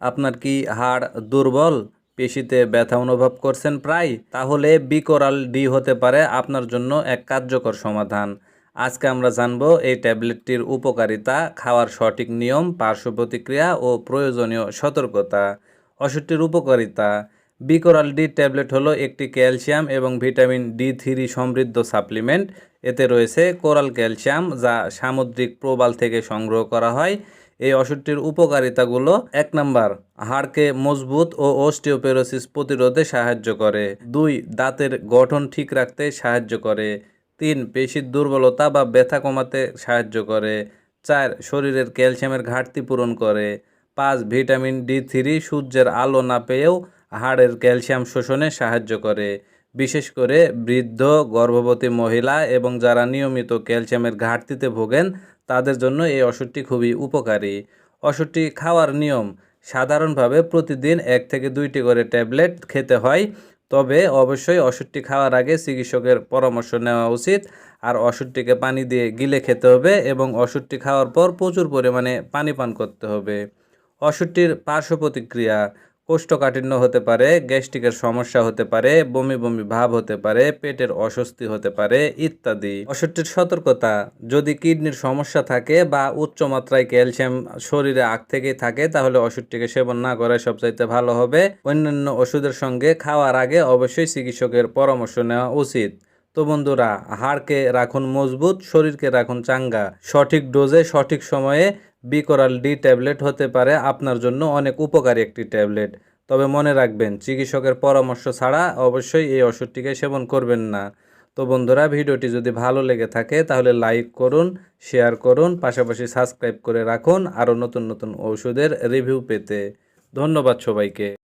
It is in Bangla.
আপনার কি হাড় দুর্বল? পেশিতে ব্যথা অনুভব করছেন প্রায়? তাহলে বিকোরাল ডি হতে পারে আপনার জন্য এক কার্যকর সমাধান। আজকে আমরা জানব এই ট্যাবলেটটির উপকারিতা, খাওয়ার সঠিক নিয়ম, পার্শ্ব প্রতিক্রিয়া ও প্রয়োজনীয় সতর্কতা। ওষুধটির উপকারিতা বিকরাল ডি ট্যাবলেট হলো একটি ক্যালসিয়াম এবং ভিটামিন ডি থ্রি সমৃদ্ধ সাপ্লিমেন্ট। এতে রয়েছে কোরাল ক্যালসিয়াম, যা সামুদ্রিক প্রবাল থেকে সংগ্রহ করা হয়। এই ওষুধটির উপকারিতাগুলো এক নাম্বার, হাড়কে মজবুত ও অস্টিওপেরোসিস প্রতিরোধে সাহায্য করে। দুই, দাঁতের গঠন ঠিক রাখতে সাহায্য করে। তিন, পেশির দুর্বলতা বা ব্যথা কমাতে সাহায্য করে। চার, শরীরের ক্যালসিয়ামের ঘাটতি পূরণ করে। পাঁচ, ভিটামিন ডি থ্রি সূর্যের আলো না পেয়েও হাড়ের ক্যালসিয়াম শোষণে সাহায্য করে। বিশেষ করে বৃদ্ধ, গর্ভবতী মহিলা এবং যারা নিয়মিত ক্যালসিয়ামের ঘাটতিতে ভোগেন, তাদের জন্য এই ওষুধটি খুবই উপকারী। ওষুধটি খাওয়ার নিয়ম, সাধারণভাবে প্রতিদিন এক থেকে দুইটি করে ট্যাবলেট খেতে হয়, তবে অবশ্যই ওষুধটি খাওয়ার আগে চিকিৎসকের পরামর্শ নেওয়া উচিত। আর ওষুধটিকে পানি দিয়ে গিলে খেতে হবে এবং ওষুধটি খাওয়ার পর প্রচুর পরিমাণে পানি পান করতে হবে। ওষুধটির পার্শ্ব প্রতিক্রিয়া কোষ্ঠকাঠিন্য হতে পারে, গ্যাস্ট্রিকের সমস্যা হতে পারে, বমি বমি ভাব হতে পারে, পেটের অস্বস্তি হতে পারে ইত্যাদি। ওষুধটির সতর্কতা, যদি কিডনির সমস্যা থাকে বা উচ্চ মাত্রায় ক্যালসিয়াম শরীরে আগ থেকেই থাকে, তাহলে ওষুধটিকে সেবন না করাই সবচাইতে ভালো হবে। অন্যান্য ওষুধের সঙ্গে খাওয়ার আগে অবশ্যই চিকিৎসকের পরামর্শ নেওয়া উচিত। তো বন্ধুরা, হাড়কে রাখুন মজবুত, শরীরকে রাখুন চাঙ্গা। সঠিক ডোজে, সঠিক সময়ে বিকরাল ডি ট্যাবলেট হতে পারে। আপনার জন্য অনেক উপকারী একটি ট্যাবলেট। তবে মনে রাখবেন, চিকিৎসকের পরামর্শ ছাড়া অবশ্যই এই ওষুধটিকে সেবন করবেন না। তো বন্ধুরা, ভিডিওটি যদি ভালো লেগে থাকে, তাহলে লাইক করুন, শেয়ার করুন, পাশাপাশি সাবস্ক্রাইব করে রাখুন আরও নতুন নতুন ওষুধের রিভিউ পেতে। ধন্যবাদ সবাইকে।